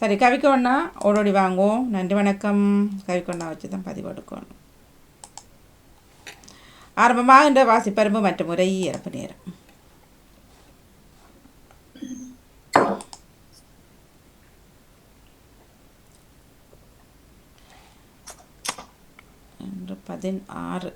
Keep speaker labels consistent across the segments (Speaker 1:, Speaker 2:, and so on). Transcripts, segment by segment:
Speaker 1: சரி கவிக்கோண்ணா ஓடோடி வாங்குவோம். நன்றி வணக்கம். கவிக்கோண்ணா வச்சு தான் பதிவு எடுக்கணும் ஆரம்பமாகின்ற வாசிப்பரும்பு மற்ற முறை இறப்பு நேரம். பதினாறு.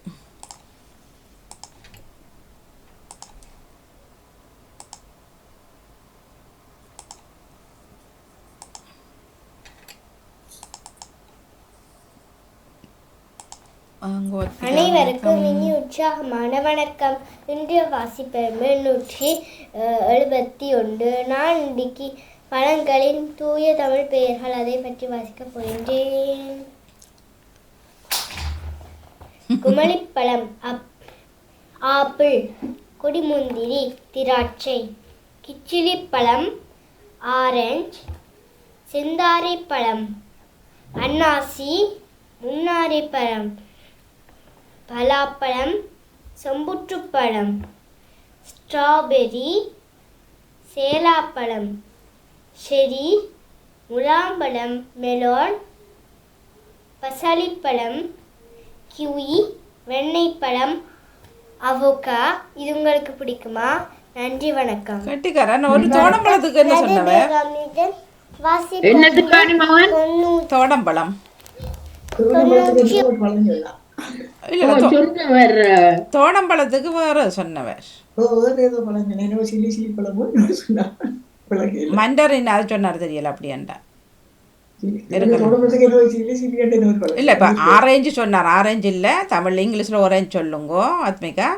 Speaker 2: அனைவருக்கும் இனி உற்சாகமான வணக்கம். இன்றைய வாசிப்பெருமை நூற்றி எழுபத்தி ஒன்று நான் இன்றைக்கு பழங்களின் தூய தமிழ் பெயர்கள் அதை பற்றி வாசிக்கப் போகின்றேன். குமளிப்பழம் அப் ஆப்பிள் கொடிமுந்திரி திராட்சை கிச்சிலிப்பழம் ஆரஞ்சு செந்தாரை பழம் அன்னாசி முன்னாரி பழம் பலாப்பழம் செம்புற்றுப்பழம் ஸ்ட்ராபெரி சேலாப்பழம் செரி முலாம்பழம் மெலோன் பசலிப்பழம் கிவி வெண்ணெய்ப்பழம் அவோக்கா இது உங்களுக்கு பிடிக்குமா? நன்றி வணக்கம்.
Speaker 1: ஒரு தோடம்பழத்துக்கு என்ன
Speaker 3: என்னது காணி மகன்
Speaker 1: தோடம்பழம்.
Speaker 4: திருவண்ணாமலத்துக்கு
Speaker 3: சொன்னவர்.
Speaker 1: தோடம்பழத்துக்கு வேற சொன்னவர் மண்டரின் அது சொன்னார் தெரியல அப்படியாண்டா. இல்லை இப்போ ஆரஞ்சு சொன்னார். ஆரஞ்சு இல்லை தமிழ் இங்கிலீஷில் ஆரஞ்சு சொல்லுங்கோ ஆத்மிகா.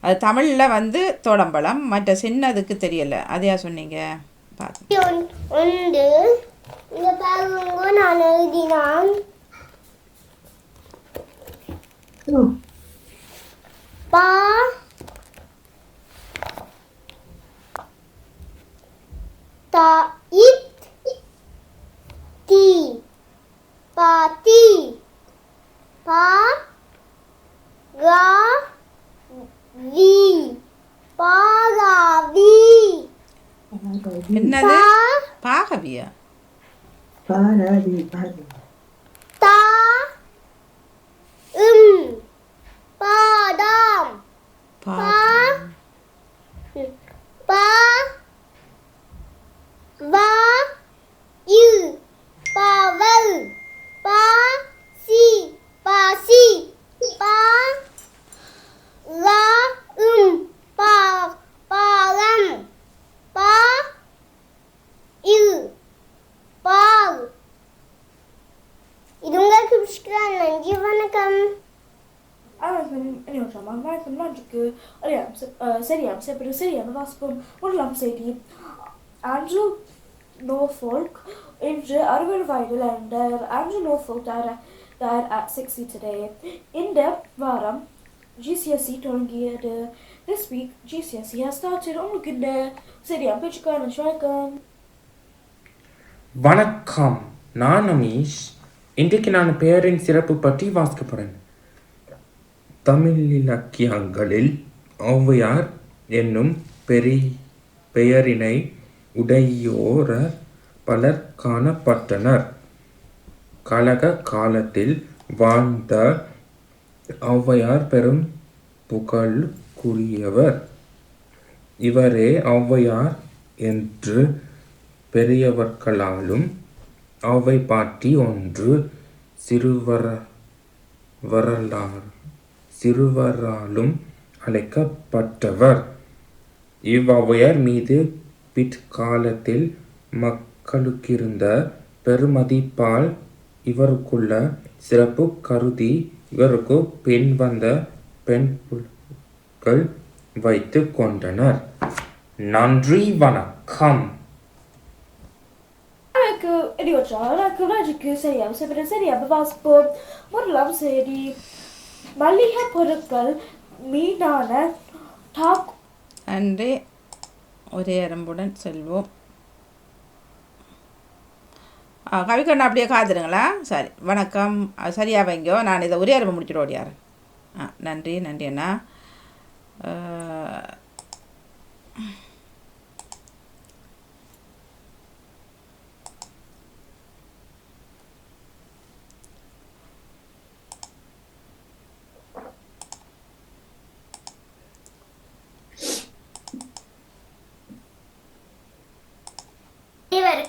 Speaker 1: அது தமிழில் வந்து தோடம்பழம் மற்ற சின்னதுக்கு தெரியல. அதையா சொன்னீங்க? பார்த்து
Speaker 2: ஒன்று இங்க பாருங்க நான் எழுதினான்
Speaker 4: ஓ,
Speaker 2: பா தா இத் தி பாத்தி பா கா வி பாகாவி
Speaker 1: என்னது
Speaker 2: பா
Speaker 1: பாகவியா
Speaker 4: பாராதி பாராதி
Speaker 2: தா இம் பாதாம்
Speaker 1: பா
Speaker 2: பா வா இ பாவல் பா சி பாசி பா லா உம் பா பாலம் பா இல் பால் இது உங்களுக்கு பிடிச்சிக்கிறா நன்றி வணக்கம்
Speaker 5: வணக்கம் நன்றிக்கு அறியாம் சரியாம் செப்பரு சரியான வாசிப்போம். முதலாம் செய்தி. ஆண்ட்ரூ நோஃபோல்க் இன்று அறுபது வயதில் இருந்தார் Andrew Norfolk died died at 60 today. இந்த வாரம் GCSE தொடங்கியது. This week GCSE has started. உங்களுக்கு இந்த சரியா பேச்சுக்கான வணக்கம்.
Speaker 6: வணக்கம். நான் அமீஷ். இன்றைக்கு நான் பெயரின் சிறப்பு பற்றி வாசிக்க போகிறேன் தமிழ் இலக்கியங்களில் ஔவையார் என்னும் பெரி பெயரினை உடையோர பலர் காணப்பட்டனர். கழக காலத்தில் வாழ்ந்த ஔவையார் பெரும் புகழுக்குரியவர் இவரே ஔவையார் என்று பெரியவர்களாலும் ஔவை பாட்டி ஒன்று சிறுவர வரலார் சிறுவராலும் அழைக்கப்பட்டவர். இவ்வௌவையார் மீது பிற்காலத்தில் மக்களுக்கிருந்த பெருமதிப்பால் இவருக்குள்ள சிறப்பு கருதி இவருக்கு பின் வந்த பெண் புல்கள் வைத்து கொண்டனர். நன்றி வணக்கம்.
Speaker 5: எனக்கு ராஜுக்கு சரியாம் வாசிப்போம். மல்லிகை பொருட்கள் மீதான டாக்
Speaker 1: நன்றி ஒரே அரும்புடன் செல்வோம். ஆ கவிக்கண்ணா அப்படியே காத்துருங்களா சரி வணக்கம். சரியா வைங்கோ. நான் இதை ஒரே அரும்பு முடிச்சுட்டு ஓடியாரேன் ஆ நன்றி நன்றி அண்ணா ஆ,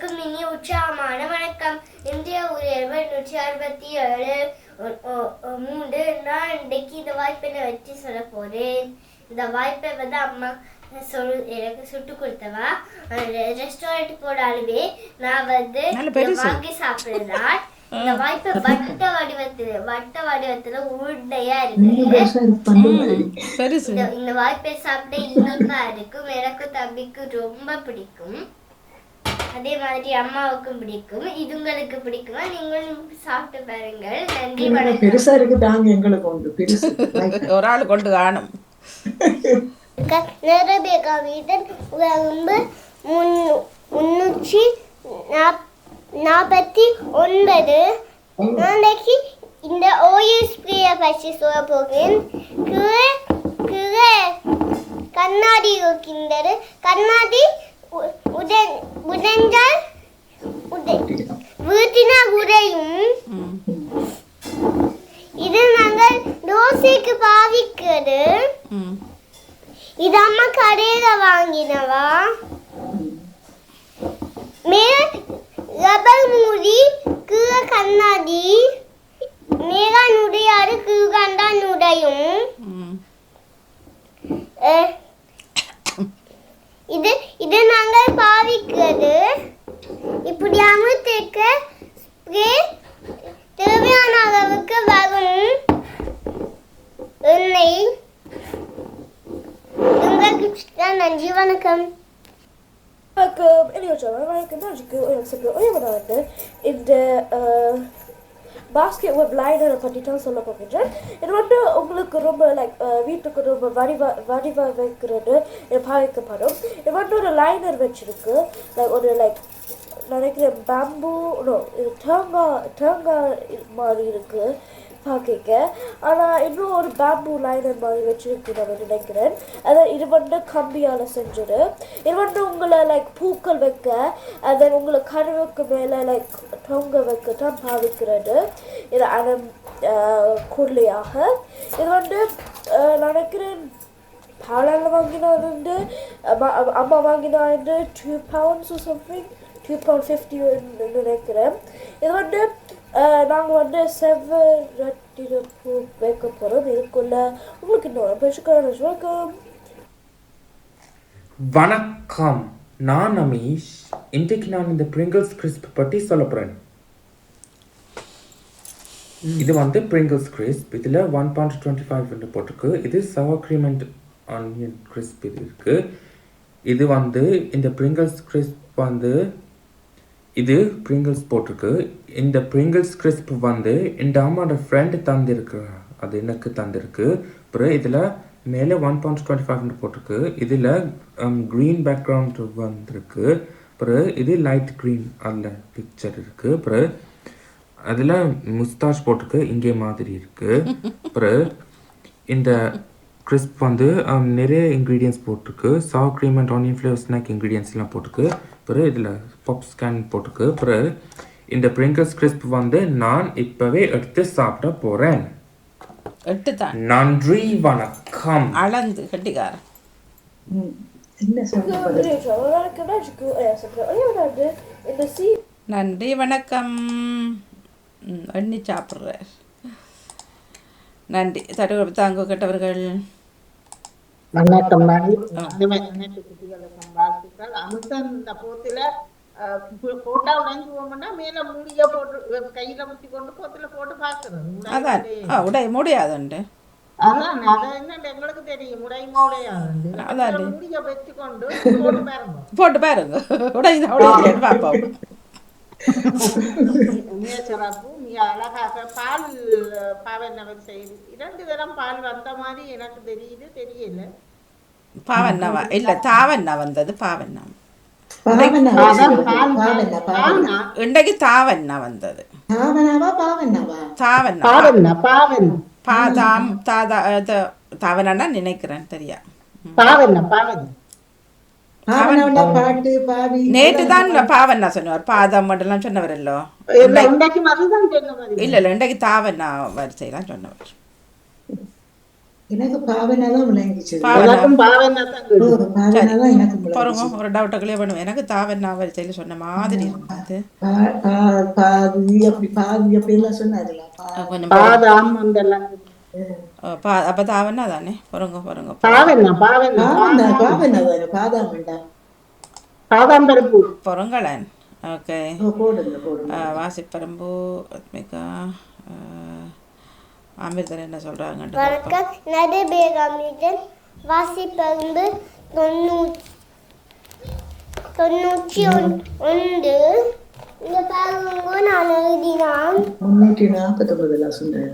Speaker 2: அனைவருக்கும் இனி உற்சாகமான வணக்கம். இந்திய உயர்வு நூற்றி அறுபத்தி ஏழு. மூன்று. நான் இன்றைக்கு இந்த வாய்ப்பை நான் வச்சு சொல்ல போறேன். இந்த வாய்ப்பை வந்து அம்மா சொல் எனக்கு சுட்டு கொடுத்தவா? ரெஸ்டாரண்ட் போனாலுமே நான் வந்து. வாங்கி சாப்பிடுறதால் இந்த வாய்ப்பை வட்ட வடிவத்துல வட்ட வடிவத்துல உருண்டையா இருக்கு. இந்த வாய்ப்பை சாப்பிட இனிப்பா இருக்கும். எனக்கும் தம்பிக்கும் ரொம்ப பிடிக்கும். அதே மாதிரி அம்மாவுக்கும் பிடிக்கும் இது உங்களுக்கு பிடிக்குமா? நீங்களும் சாப்பிட்டு பாருங்கள். நன்றி
Speaker 4: பெருசா இருக்கு தாங்க எங்களுக்கு உண்டு பெருசு.
Speaker 1: ஒரு ஆள் கொண்டு காணும்.
Speaker 2: நிரபேகா வீட்டில் ரொம்ப முன்னூற்றி நாற்பத்தி ஒன்பது. நாளைக்கு இந்த ஓயில் ஸ்ப்ரேயை பற்றி சொல்ல போகிறேன். கீழே கீழே கண்ணாடி இருக்கின்றது. கண்ணாடி உடன் உடைஞ்சால் உடை வீட்டினால் உடையும். இது நாங்கள் தோசைக்கு பாவிக்கிறது. இது அம்மா கடையில வாங்கினவா? மேல ரப்பர் மூடி கீழே கண்ணாடி மேலா நுடையாறு கீழ்கண்டா நுடையும்.
Speaker 1: ம்.
Speaker 2: அஹ், இது இது நாங்கள் பாவிக்கிறது இப்படி அமுத்திக்க ஸ்ப்ரே தேவையான அளவுக்கு வரும் எண்ணெய் உங்களுக்கு தான் நன்றி வணக்கம்
Speaker 5: வணக்கம் என்னையோட வணக்கம் நான் ஜிக்கு எனக்கு ஒரே வந்து இந்த பாஸ்கெட் வெப் லைனரை பற்றி தான் சொல்ல போகின்றேன். இது வந்து உங்களுக்கு ரொம்ப லைக் வீட்டுக்கு ரொம்ப வடிவ வடிவ வைக்கிறது பாவிக்கப்படும் இது வந்து ஒரு லைனர் வச்சுருக்கு. லைக் ஒரு லைக் நினைக்கிறேன் பேம்பு நோ இது தேங்காய் தேங்காய் மாதிரி இருக்குது பார்க்க ஆனால் இன்னும் ஒரு பேம்பு லைனர் மாதிரி வச்சுருக்கு நான் நினைக்கிறேன் அதை இது வந்து கம்பியால் செஞ்சது இது வந்து உங்களை லைக் பூக்கள் வைக்க அது தென் உங்களை கருவுக்கு மேலே லைக் தொங்க வைக்க தான் பாவிக்கிறது இது அனம் கொள்ளையாக இது வந்து நினைக்கிறேன் பாலால வாங்கினா வந்து அம்மா அம்மா வாங்கினா வந்து two pounds something two pound fifty நினைக்கிறேன் இது வந்து நாங்கள் வந்து செவ்வரட்டின பூ வைக்க போகிறோம் இதுக்குள்ள உங்களுக்கு இன்னொரு பேசுக்கான வணக்கம்
Speaker 6: வணக்கம். நான் அமீஷ். இன்றைக்கு நான் இந்த பிரிங்கிள்ஸ் கிறிஸ்ப் பற்றி சொல்ல போகிறேன் இது வந்து பிரிங்கிள்ஸ் கிறிஸ்ப் இதில் ஒன் பாயிண்ட் டுவெண்ட்டி ஃபைவ் போட்டிருக்கு. இது சவர் க்ரீம் அண்ட் ஆனியன் கிறிஸ்ப் இது இருக்குது இது வந்து இந்த பிரிங்கிள்ஸ் கிறிஸ்ப் வந்து இது பிரிங்கிள்ஸ் போட்டிருக்கு. இந்த பிரிங்கிள்ஸ் கிறிஸ்ப் வந்து இந்த அம்மாவோட ஃப்ரெண்டு தந்திருக்கு. அது எனக்கு தந்திருக்கு. அப்புறம் இதில் மேலே ஒன் பாயிண்ட் டுவெண்ட்டி ஃபைவ் போட்டிருக்கு. இதில் க்ரீன் பேக்ரவுண்ட் வந்திருக்கு. அப்புறம் இது லைட் க்ரீன் அதில் பிக்சர் இருக்குது அப்புறம் அதில் முஸ்தாஷ் போட்டிருக்கு. இங்கே மாதிரி இருக்குது அப்புறம் இந்த கிறிஸ்ப் வந்து நிறைய இன்க்ரீடியன்ஸ் போட்டிருக்கு. Sour cream and onion flavour snack இன்க்ரீடியன்ஸ்லாம் போட்டிருக்கு. அப்புறம் இதில் பாப் ஸ்கேன் போட்டிருக்கு. அப்புறம் இந்த பிரிங்கல்ஸ் கிறிஸ்ப் வந்து நான் இப்போவே எடுத்து சாப்பிட போகிறேன்
Speaker 1: எட்டு தான்
Speaker 6: நன்றி வணக்கம்.
Speaker 1: அளந்து கட்டிக்காரன்.
Speaker 5: சீ
Speaker 1: நன்றி வணக்கம். எண்ணி சாப்பிட்றார் நன்றி. தடுப்பு தாங்க கெட்டவர்கள்.
Speaker 3: வணக்கம் மணி அனைத்து குட்டிகளுக்கும் வாழ்த்துக்கள் அமுத்தன் இந்த போத்துல அஹ், போ- போட்டா உடைஞ்சுவோம்னா மேல மூடிய போட்டு கையில முத்தி கொண்டு போத்துல போட்டு பாக்குறது
Speaker 1: அதான் ஆ உடை முடியாதுண்டு
Speaker 3: அதான் அது என்ன எங்களுக்கு தெரியும் உடையுமா உடையாது
Speaker 1: அதான்.
Speaker 3: மூடிய வச்சு கொண்டு போட்டு பாருங்க
Speaker 1: போட்டு பாருங்க உடையுதா
Speaker 3: சிறப்பு அழகாக பால் பாவெண்ணவர் செய்து. இரண்டு தரம் பால் வந்த மாதிரி எனக்கு தெரியுது தெரியல.
Speaker 1: பாவண்ணா இல்லை தாவண்ணா வந்தது பாவண்ணா
Speaker 4: பாவனா பாவனா பாவனா
Speaker 1: இன்றைக்கு தாவண்ணா வந்தது. தாவண்ணா.
Speaker 3: பாவண்ணா பாவண்ணா
Speaker 1: பாதாம் தாதா இது தாவண்ணா நினைக்கிறேன் தெரியா.
Speaker 3: பாவண்ணா பாவண்ணா.
Speaker 4: பாவனாவா பாட்டு பாவி
Speaker 1: நேற்று தான் பாவண்ணா சொன்னவர் பாதம் மட்டும்லாம் சொன்னவரல்லோ?
Speaker 3: இல்ல இன்றைக்கு மதுதான் சொன்ன மாதிரி.
Speaker 1: இல்லை இல்லை இன்றைக்கு தாவண்ணா வரிசையெல்லாம் சொன்னவர்.
Speaker 4: எனக்கு பாவனா தான் விளங்கிச்சு.
Speaker 1: ஒரு டவுட்டை கிளியர் பண்ணுவேன் எனக்கு தாவன் வரிசையில் சொன்ன மாதிரி இருந்தது.
Speaker 4: பா- பா- பாதி அப்படி பாதி அப்படி எல்லாம் சொன்னாதுல
Speaker 1: அப்போ தாவன்னா தானே பாருங்க பாருங்க
Speaker 4: தானே
Speaker 1: பொருங்களன் ஓகே வாசிப்பரம்பு அத்மிகா அஹ், அமிர்தன் என்ன சொல்கிறாங்க
Speaker 2: வணக்கம் நடு பேகாமிடன் வாசிப்பந்து தொண்ணூ தொண்ணூற்றி ஒன் ஒன்று இந்த பாருங்க நான் எழுதினான்
Speaker 4: முன்னூற்றி நாற்பத்தொன்பதுல சொன்னேன்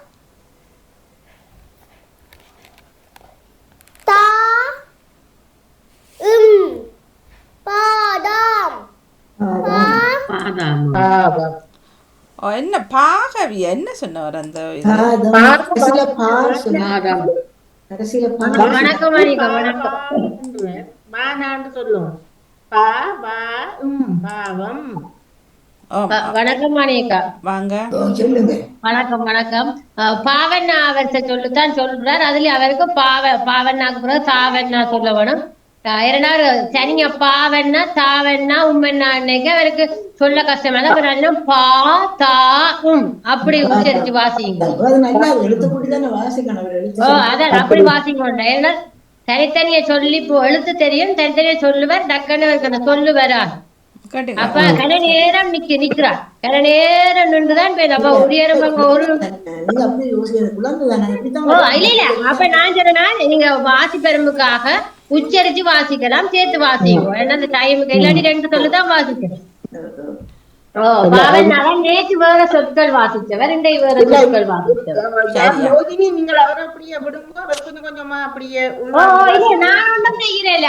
Speaker 2: பாதாம்.
Speaker 3: பாதாம்.
Speaker 1: என்ன பாகவி? என்ன சொன்னவர் அந்த
Speaker 7: வணக்கம் அனிகா
Speaker 1: வாங்க.
Speaker 7: வணக்கம் வணக்கம். பாவண்ணா அவர்கிட்ட சொல்லுத்தான் சொல்றார். அதுல அவருக்கு பாவ பாவண்ணாக்கு பிறகு தாவண்ணா சொல்ல வேணும். அஹ், இரண்டாவது தனியா பாவண்ணா தாவண்ணா உம்மண்ணா அன்னைக்கு அவருக்கு சொல்ல கஷ்டமா தான் பா தா உம். அப்படி உச்சரிச்சு வாசிங்க. அதான் அப்படி வேண்டாம் ஏன்னா தனித்தனியா சொல்லி எழுத்து தெரியும் தனித்தனியா சொல்லுவார் டக்குன்னு அவருக்கு அந்த சொல்லு
Speaker 1: கேட்டுங்க
Speaker 7: அப்ப கன நேரம் நிக்க நிக்கிறா கன நேரம் நின்றுதான் போய் அப்ப ஒரு நேரம் அங்க ஒரு இல்ல இல்ல. அப்ப நான் சொன்னா நீங்க வாசி பெரும்புக்காக உச்சரிச்சு வாசிக்கலாம் சேர்த்து வாசிக்கும் ஏன்னா அந்த டைமுக்கு இல்லாட்டி ரெண்டு சொல்லு தான் வாசிக்கணும். நேற்று வேற சொற்கள் வாசிச்சவர் இன்றைக்கு வேற சொற்கள் வாசிச்சவர் நான் ஒண்ணும் செய்யறேன்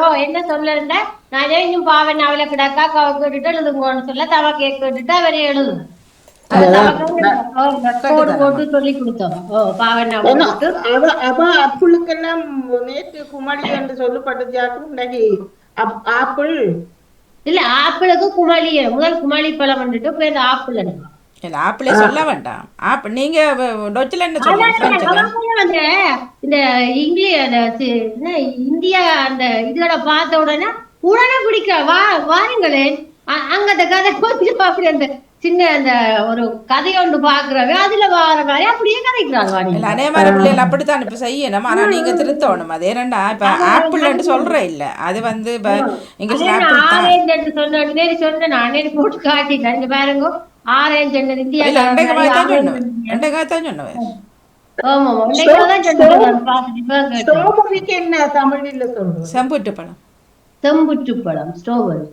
Speaker 7: ஓ என்ன சொல்லுறேன் நான் இன்னும் பாவன் அவளை கிடக்கா கேட்டுட்டு எழுதுங்கன்னு சொல்ல தவ கேட்டுட்டு அவரே எழுது
Speaker 3: அப்புளுக்கெல்லாம் நேற்று குமரி என்று சொல்லப்பட்டதாக்கும் இன்னைக்கு அப்- ஆப்பிள்
Speaker 7: இல்ல ஆப்பிளுக்கு குமளி முதல் குமளி பழம் வந்துட்டு இப்ப இந்த ஆப்பிள் எனக்கு
Speaker 1: இல்லை ஆப்பிளே சொல்ல வேண்டாம் ஆப்பிள் நீங்கள் டொச்சில் என்ன
Speaker 7: அந்த இந்த இங்கிலீஷ் அந்த இந்தியா அந்த இதோட பார்த்த உடனே உடனே பிடிக்க வா வாருங்களேன் அங்க அந்த கதை கொஞ்சம் அப்படி அந்த சின்ன அந்த ஒரு கதை ஒன்று பாக்குறவ அதுல வார மாதிரி அப்படியே கதைக்கிறாங்க
Speaker 1: அதே மாதிரி பிள்ளைகள் அப்படித்தான் இப்போ செய்யணும். ஆனால் நீங்கள் திருத்தணும். அது என்னண்டா இப்போ ஆப்பிள்ன்ட்டு சொல்கிற இல்லை. அது வந்து இப்போ இங்கிலீஷில் ஆப்பிள்
Speaker 7: சொன்ன நேரி சொன்ன நான் நேரி போட்டு காட்டிட்டேன். இங்க பாருங்க ஆரேஞ்ச் என்று இந்தியா
Speaker 1: இல்லை தான் சொன்னேன் தான்
Speaker 7: ஆமா ஆமா இன்னைக்கு தான் சொன்னேன்.
Speaker 3: ஸ்ட்ராபெரிக்கு என்ன தமிழில் சொல்றோம்
Speaker 1: செம்புட்டு பழம்
Speaker 7: செம்புற்று பழம் ஸ்ட்ராபெரி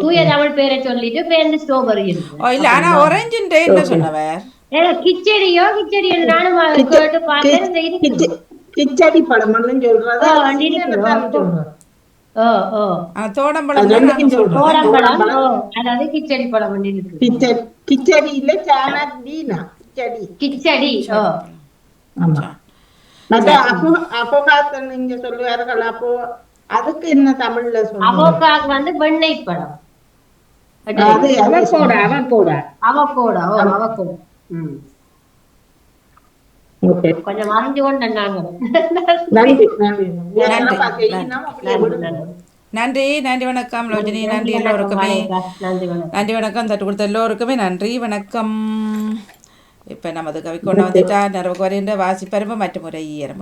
Speaker 7: தூய தமிழ் பேரை சொல்லிட்டு பேருந்து ஸ்ட்ராபெரி
Speaker 1: இல்லை ஆனால் ஒரேஞ்சுன்ட்டு என்ன சொன்னவர்
Speaker 7: கிச்சடியோ கிச்சடியோ நானும் கேட்டு பார்த்தேன்.
Speaker 3: கிச்சடி பழம்னு சொல்றது
Speaker 7: அதாவது கிச்சடி பழம்
Speaker 3: கிச்சடி கிச்சடி இல்ல கிச்சடி.
Speaker 7: கிச்சடி
Speaker 3: ஆமா. அப்போ அப்போகாத்தன் நீங்க சொல்லுவார்கள் அப்போ அதுக்கு என்ன தமிழ்ல
Speaker 7: அவக்காக்கு வந்து வெண்ணெய் பழம்
Speaker 3: அது avocado avocado
Speaker 7: avocado oh avocado ம்.
Speaker 3: ஓகே.
Speaker 7: கொஞ்சம் மறைஞ்சு கொண்டு நாங்க.
Speaker 1: நன்றி நன்றி. வணக்கம் லோஜினி நன்றி எல்லோருக்குமே.
Speaker 7: நன்றி வணக்கம்.
Speaker 1: நன்றி வணக்கம். தட்டு கொடுத்த எல்லோருக்குமே நன்றி வணக்கம். இப்போ நமது கவிக்கொண்டு வந்துட்டா நிறைவு குறைந்த வாசிப்பரும்பு மற்றும் முறை ஈரம்